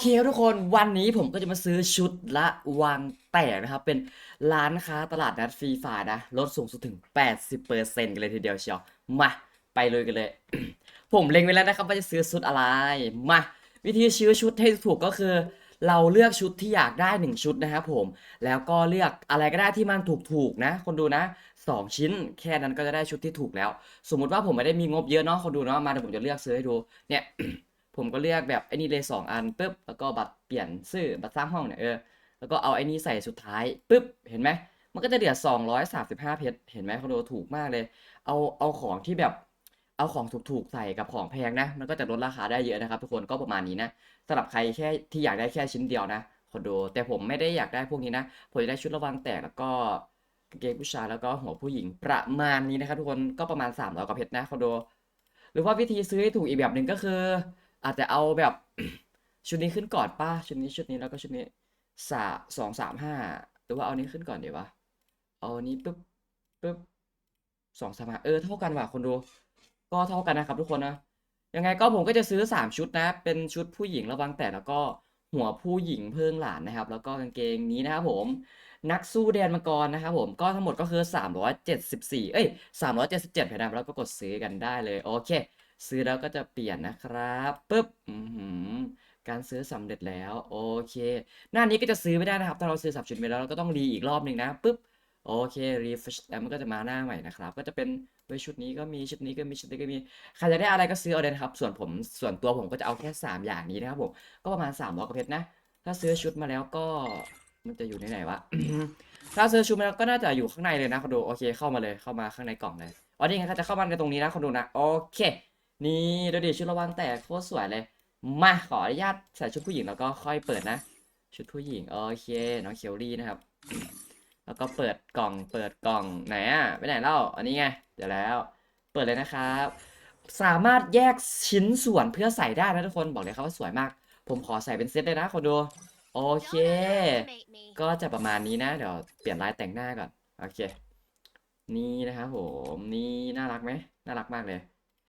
เคครับทุกคนวันนี้ผมก็จะมาซื้อชุดละวางแตกนะครับ เป็นร้านค้าตลาดนัดฟรีไฟร์นะ ลดสูงสุดถึง 80%กันเลยทีเดียวเชียว มา ไปเลยกันเลย ผมเล็งไว้แล้วนะครับว่าจะซื้อชุดอะไร มา วิธีซื้อชุดให้ถูกก็คือ เราเลือกชุดที่อยากได้หนึ่งชุดนะครับผม แล้วก็เลือกอะไรก็ได้ที่มันถูกๆนะ คนดูนะสองชิ้น แค่นั้นก็จะได้ชุดที่ถูกแล้ว สมมุติว่าผมไม่ได้มีงบเยอะเนาะคนดูเนาะมาเดี๋ยวผมจะเลือกซื้อให้ดูเนี่ย ผมก็เลือกแบบไอ้นี่เลยสองอันปุ๊บแล้วก็บัตรเปลี่ยนชื่อบัตรสร้างห้องเนี่ยเออแล้วก็เอาไอ้นี่ใส่สุดท้ายปุ๊บเห็นไหมมันก็จะเหลือ235 เพชรเห็นไหมคอนโดถูกมากเลย เอาเอาของที่แบบเอาของถูกๆใส่กับของแพงนะ มันก็จะลดราคาได้เยอะนะครับ ทุกคนก็ประมาณนี้นะสำหรับใครแค่ที่อยากได้แค่ชิ้นเดียวนะคอนโด แต่ผมไม่ได้อยากได้พวกนี้นะผมอยากได้ชุดระวังแตกแล้วก็เกงผู้ชายแล้วก็หัวผู้หญิงประมาณนี้นะครับทุกคนก็ประมาณ300กว่าเพชรนะคอนโด หรือว่าวิธีซื้อให้ถูกอีกแบบหนึ่งก็คือ อาจจะเอาแบบชุดนี้ขึ้นก่อนป้าชุดนี้ชุดนี้แล้วก็ชุดนี้สาสองสามห้าหรือว่าเอานี้ขึ้นก่อนดีวะเอาอันนี้ปุ๊บปุ๊บสองสามห้าเออเท่ากันว่ะคนดูก็เท่ากันนะครับทุกคนนะยังไงก็ผมก็จะซื้อสามชุดนะ เป็นชุดผู้หญิงระวังแต่แล้วก็หัวผู้หญิงเพิ่งหลานนะครับ แล้วก็กางเกงนี้นะครับผมนักสู้แดนมังกรนะครับผมก็ทั้งหมดก็คือ 374 เอ้ย 377เพจนะแล้วก็กดซื้อกันได้เลย โอเคซื้อแล้วก็จะเปลี่ยนนะครับปุ๊บอือหือการซื้อสำเร็จแล้วโอเค หน้านี้ก็จะซื้อไม่ได้นะครับ ถ้าเราซื้อสับชุดไปแล้วเราก็ต้องรีอีกรอบหนึ่งนะปุ๊บโอเค refresh แล้วมันก็จะมาหน้าใหม่นะครับ ก็จะเป็นเว้ยชุดนี้ก็มีชุดนี้ก็มีชุดนี้ก็มีใครจะได้อะไรก็ซื้อเอาเลยนะครับ ส่วนผมส่วนตัวผมก็จะเอาแค่ 3 อย่างนี้นะครับผมก็ประมาณ300กว่าเพชรนะ ถ้าซื้อชุดมาแล้วก็มันจะอยู่ในไหนวะถ้าซื้อชุดมาแล้วก็น่าจะอยู่ข้างในเลยนะคอนโดโอเคเข้ามาเลยเข้ามาข้างในกล่องเลยอ๋อนี่ไงเขาจะเข้ามาในตรงนี้นะคอนโดนะโอเค นี่ดูดิชุดระวังแต่โคตรสวยเลย มาขออนุญาตใส่ชุดผู้หญิงแล้วก็ค่อยเปิดนะ ชุดผู้หญิงโอเคน้องเคียวรี่นะครับ แล้วก็เปิดกล่องเปิดกล่องไหนอะไปไหนเล่าอันนี้ไงเดี๋ยวแล้ว เปิดเลยนะครับ สามารถแยกชิ้นส่วนเพื่อใส่ได้นะทุกคนบอกเลยครับว่าสวยมาก ผมขอใส่เป็นเซตเลยนะคนดูโอเค ก็จะประมาณนี้นะ เดี๋ยวเปลี่ยนลายแต่งหน้าก่อน โอเค นี่นะครับผม นี่น่ารักไหม น่ารักมากเลย